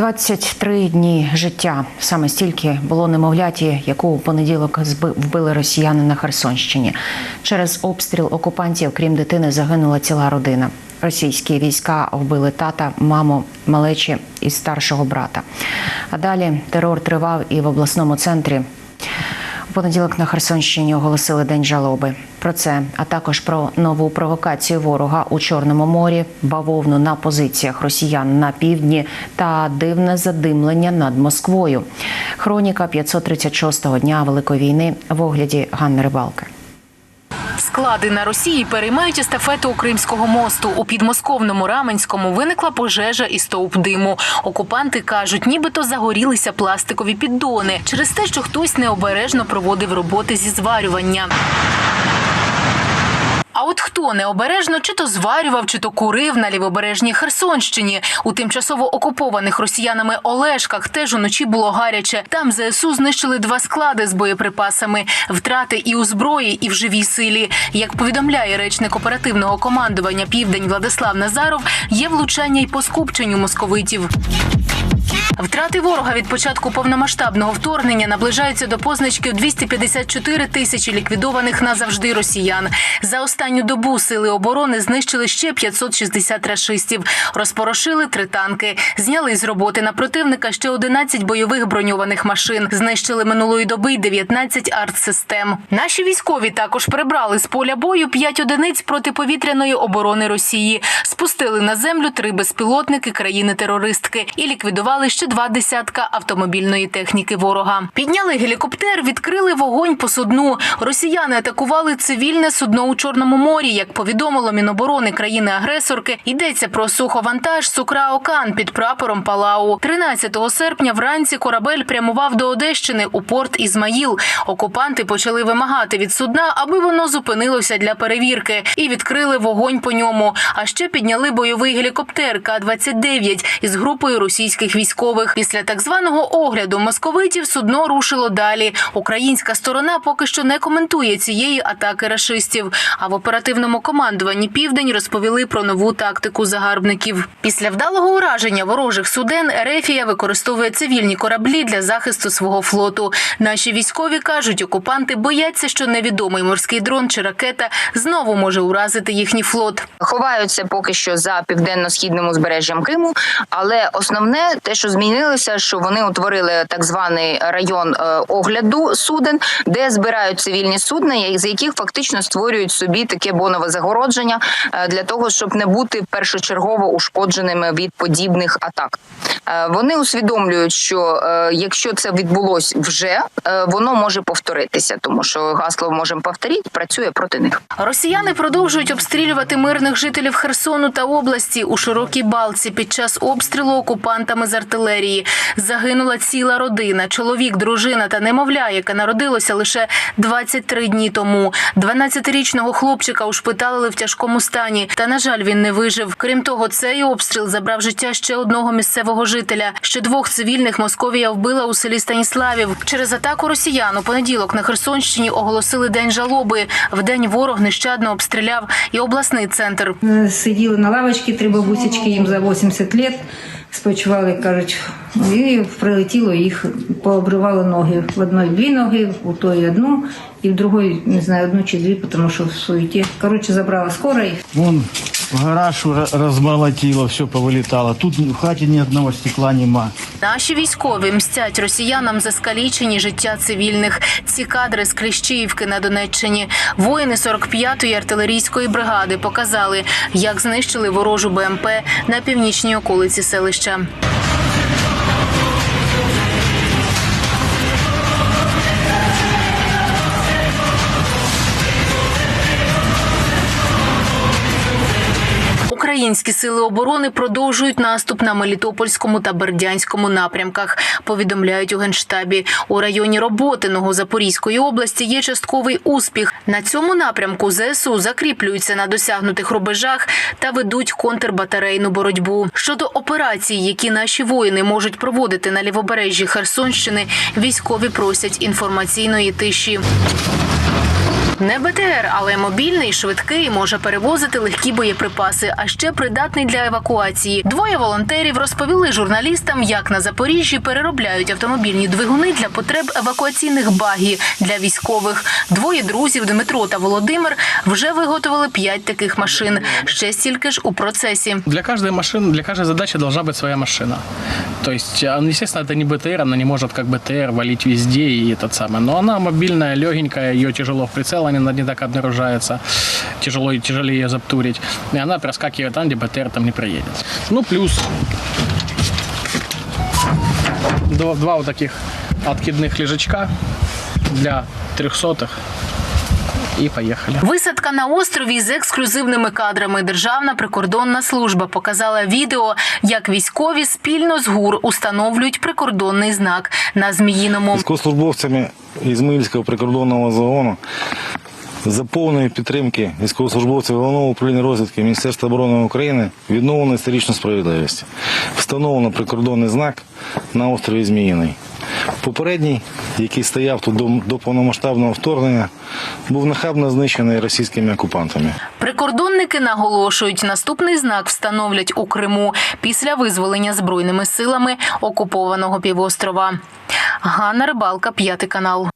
23 дні життя. Саме стільки було немовляті, яку у понеділок вбили росіяни на Херсонщині. Через обстріл окупантів, крім дитини, загинула ціла родина. Російські війська вбили тата, маму, малечі і старшого брата. А далі терор тривав і в обласному центрі. У понеділок на Херсонщині оголосили день жалоби. Про це, а також про нову провокацію ворога у Чорному морі, бавовну на позиціях росіян на півдні та дивне задимлення над Москвою. Хроніка 536-го дня Великої війни в огляді Ганни Рибалки. Склади на Росії переймають естафету у Кримського мосту. У підмосковному Раменському виникла пожежа і стовп диму. Окупанти кажуть, нібито загорілися пластикові піддони через те, що хтось необережно проводив роботи зі зварювання. От хто необережно чи то зварював, чи то курив на лівобережній Херсонщині у тимчасово окупованих росіянами Олешках теж уночі було гаряче. Там ЗСУ знищили два склади з боєприпасами, втрати і у зброї, і в живій силі. Як повідомляє речник оперативного командування Південь Владислав Назаров, є влучання й по скупченню московитів. Втрати ворога від початку повномасштабного вторгнення наближаються до позначки в 254 тисячі ліквідованих назавжди росіян. За останню добу сили оборони знищили ще 560 рашистів, розпорошили три танки, зняли з роботи на противника ще 11 бойових броньованих машин. Знищили минулої доби й 19 артсистем. Наші військові також прибрали з поля бою 5 одиниць протиповітряної оборони Росії, спустили на землю три безпілотники країни-терористки і ліквідували ще два десятка автомобільної техніки ворога. Підняли гелікоптер, відкрили вогонь по судну. Росіяни атакували цивільне судно у Чорному морі. Як повідомило Міноборони країни-агресорки, йдеться про суховантаж Сукра Окан під прапором Палау. 13 серпня вранці корабель прямував до Одещини у порт Ізмаїл. Окупанти почали вимагати від судна, аби воно зупинилося для перевірки, і відкрили вогонь по ньому. А ще підняли бойовий гелікоптер К-29 із групою російських військових. Після так званого огляду московитів судно рушило далі. Українська сторона поки що не коментує цієї атаки рашистів. А в оперативному командуванні Південь розповіли про нову тактику загарбників. Після вдалого ураження ворожих суден Ерефія використовує цивільні кораблі для захисту свого флоту. Наші військові кажуть, окупанти бояться, що невідомий морський дрон чи ракета знову може уразити їхній флот. ховаються поки що за південно-східним узбережжям Криму. Але основне те, що змінилося, що вони утворили так званий район е, огляду суден, де збирають цивільні судна, з яких фактично створюють собі таке бонове загородження е, для того, щоб не бути першочергово ушкодженими від подібних атак. Е, Вони усвідомлюють, що е, якщо це відбулось вже, е, воно може повторитися, тому що гасло можемо повторити працює проти них. Росіяни продовжують обстрілювати мирних жителів Херсону та області у широкій балці під час обстрілу окупантами з артилерії. Загинула ціла родина, чоловік, дружина та немовля, яке народилося лише 23 дні тому. 12-річного хлопчика ушпиталили в тяжкому стані. Та на жаль, він не вижив. Крім того, цей обстріл забрав життя ще одного місцевого жителя. Ще двох цивільних Московія вбила у селі Станіславів. Через атаку росіян у понеділок на Херсонщині оголосили день жалоби. В день ворог нещадно обстріляв і обласний центр. Е, Сиділи на лавочці, три бабусечки, їм за 80 років, спочивали, кажуть, і прилетіло їх, пообривало ноги. В одної дві ноги, у той одну, і в другої, не знаю, одну чи дві, тому що в суеті. Коротше, забрала скоро їх. Вон гараж ра- размолотило, все повилітало. Тут в хаті ні одного стекла нема. Наші військові мстять росіянам за скалічені життя цивільних. Ці кадри з Кліщіївки на Донеччині. Воїни 45-ї артилерійської бригади показали, як знищили ворожу БМП на північній околиці селища. Українські сили оборони продовжують наступ на Мелітопольському та Бердянському напрямках. Повідомляють у генштабі. У районі Роботиного Запорізької області є частковий успіх. На цьому напрямку ЗСУ закріплюються на досягнутих рубежах та ведуть контрбатарейну боротьбу. Щодо операцій, які наші воїни можуть проводити на лівобережжі Херсонщини, військові просять інформаційної тиші Не БТР, але мобільний, швидкий, може перевозити легкі боєприпаси, а ще придатний для евакуації. Двоє волонтерів розповіли журналістам, як на Запоріжжі переробляють автомобільні двигуни для потреб евакуаційних багі для військових. Двоє друзів Дмитро та Володимир вже виготовили п'ять таких машин. Ще стільки ж у процесі. Для каждой машины, для каждой задачи должна быть своя машина. То есть, а, ну, естественно, это не БТР, она не может как БТР валить везде и этот самый. Но она мобильная, легенькая, ее тяжело в прицел, она не так обнаружается. Тяжело, тяжелее ее заптурить. И она проскакивает там, где БТР там не проедет. Ну, плюс два, два вот таких откидных лежачка для трехсотых. И поехали. Висадка на острові з ексклюзивними кадрами. Державна прикордонна служба показала відео, як військові спільно з ГУР установлюють прикордонний знак на Зміїному. Військовослужбовцями Ізмаїльського прикордонного загону за повної підтримки військовослужбовців головного управління розвідки Міністерства оборони України відновлено історичну справедливість. Встановлено прикордонний знак на острові Зміїний. Попередній, який стояв тут до повномасштабного вторгнення, був нахабно знищений російськими окупантами. Прикордонники наголошують, наступний знак встановлять у Криму після визволення збройними силами окупованого півострова. Ганна Рибалка, п'ятий канал.